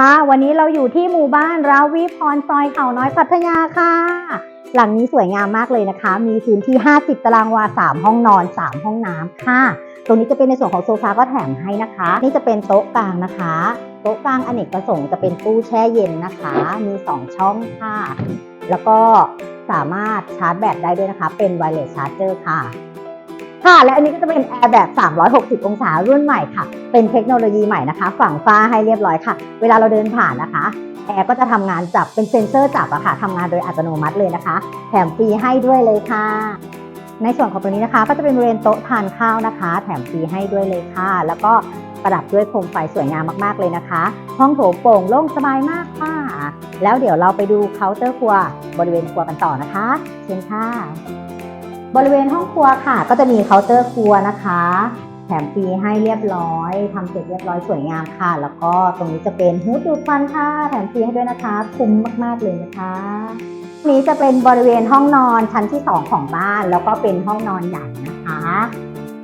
ค่ะ วันนี้เราอยู่ที่หมู่บ้านราวีพรซอยเขาน้อยพัทยาค่ะ หลังนี้สวยงามมากเลยนะคะ มีพื้นที่ 50 ตารางวา 3 ห้องนอน 3 ห้องน้ำค่ะ ตรงนี้จะเป็นในส่วนของโซฟาก็แถมให้นะคะ นี่จะเป็นโต๊ะกลางนะคะ โต๊ะกลางอเนกประสงค์จะเป็นตู้แช่เย็นนะคะ มี 2 ช่องค่ะ แล้วก็สามารถชาร์จแบตได้ด้วยนะคะ เป็นไวเลสชาร์จเจอร์ค่ะ ค่ะ และอันนี้ก็จะเป็นแอร์แบบ 360 องศารุ่นใหม่ค่ะ เป็นเทคโนโลยีใหม่นะคะ ฝั่งฟ้าให้เรียบร้อยค่ะ เวลาเราเดินผ่านนะคะ แอร์ก็จะทำงานจับเป็นเซ็นเซอร์จับอะค่ะทำงานโดยอัตโนมัติเลยนะคะ แถมฟรีให้ด้วยเลยค่ะ ในส่วนของตัวนี้นะคะ ก็จะเป็นบริเวณโต๊ะทานข้าวนะคะ แถมฟรีให้ด้วยเลยค่ะ แล้วก็ประดับด้วยโคมไฟสวยงามมากๆเลยนะคะ ห้องโถงโปร่งโล่งสบายมากค่ะ แล้วเดี๋ยวเราไปดูเคาน์เตอร์ครัวบริเวณครัวกันต่อนะคะ เชิญค่ะ บริเวณห้องครัวค่ะ ก็จะมีเคาน์เตอร์ครัวนะคะ แถมฟรีให้เรียบร้อยทำเสร็จเรียบร้อยสวยงามค่ะ แล้วก็ตรงนี้จะเป็นฮูดดูดฟันค่ะ แถมฟรีให้ด้วยนะคะคุ้มมากๆเลยนะคะ นี้จะเป็นบริเวณห้องนอนชั้นที่ 2 ของบ้าน แล้วก็เป็นห้องนอนใหญ่นะคะ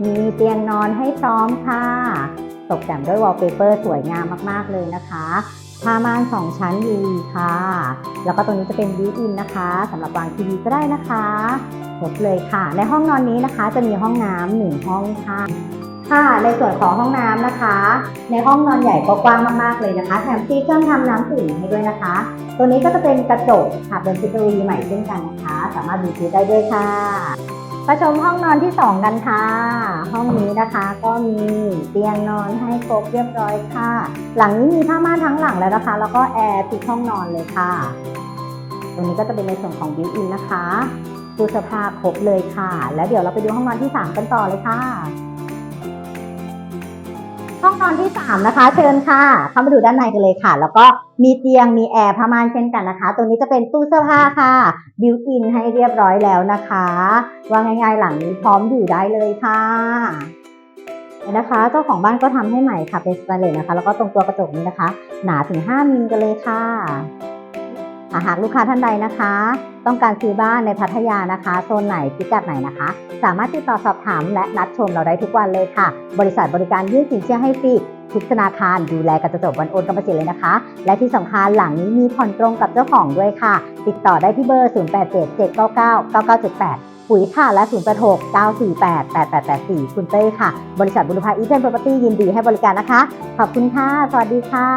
มีเตียงนอนให้พร้อมค่ะ ตกแต่งด้วยวอลเปเปอร์สวยงามมากๆเลยนะคะ ผ้าม่านสองชั้นยูวีค่ะ แล้วก็ตรงนี้จะเป็นบิวอินนะคะสำหรับวางทีวีก็ได้นะคะครบเลยค่ะ ในห้องนอนนี้นะคะ จะมีห้องน้ำหนึ่งห้องค่ะค่ะในส่วนของห้องน้ำนะคะ ในห้องนอนใหญ่ก็กว้างมากๆเลยนะคะแถมฟรีเครื่องทำน้ำอุ่นให้ด้วยนะคะ ตัวนี้ก็จะเป็นกระจกค่ะเป็นเทคโนโลยีใหม่เช่นกันนะคะ สามารถดูทีได้ด้วยค่ะ มาชมห้องนอนที่ 2 กันค่ะ ห้องนี้นะคะก็มีเตียงนอนให้ครบเรียบร้อยค่ะ หลังนี้มีผ้าม่านทั้งหลังแล้วนะคะ แล้วก็แอร์ทุกห้องนอนเลยค่ะตรงนี้ก็จะเป็นในส่วนของบิวอินนะคะตู้เสื้อผ้าครบเลยค่ะ แล้วเดี๋ยวเราไปดูห้องนอนที่ 3 กันต่อเลยค่ะ ห้องนอนที่ 3 นะคะ เชิญค่ะ เข้ามาดูด้านในกันเลยค่ะ แล้วก็มีเตียงมีแอร์ผ้าม่านเช่นกันนะคะ ตรงนี้จะเป็นตู้เสื้อผ้าค่ะ บิวอินให้เรียบร้อยแล้วนะคะ วางง่ายๆหลังนี้พร้อมอยู่ได้เลยค่ะนะคะเจ้าของบ้านก็ทำให้ใหม่ค่ะเป็นสแตนเลสนะคะ แล้วก็ตรงตัวกระจกนี้นะคะ หนาถึง 5มิลกันเลยค่ะอะหากลูกค้าท่านใดนะคะ ต้องการซื้อบ้านในพัทยานะคะโซนไหนพิกัดไหนนะคะ สามารถติดต่อสอบถามและนัดชมเราได้ทุกวันเลยค่ะ บริษัทบริการยื่นสินเชื่อให้ฟรีทุกธนาคารดูแลกันจนจบวันโอนกรรมสิทธิ์เลยนะคะ และที่สำคัญหลังนี้มีผ่อนตรงกับเจ้าของด้วยค่ะ ติดต่อได้ที่เบอร์ 0877999978ปุ๋ยค่ะและ 0869488884 คุณเต้ยค่ะ บริษัทบุรพาอีเทนโปรเปอร์ตี้ยินดีให้บริการนะคะ ขอบคุณค่ะ สวัสดีค่ะ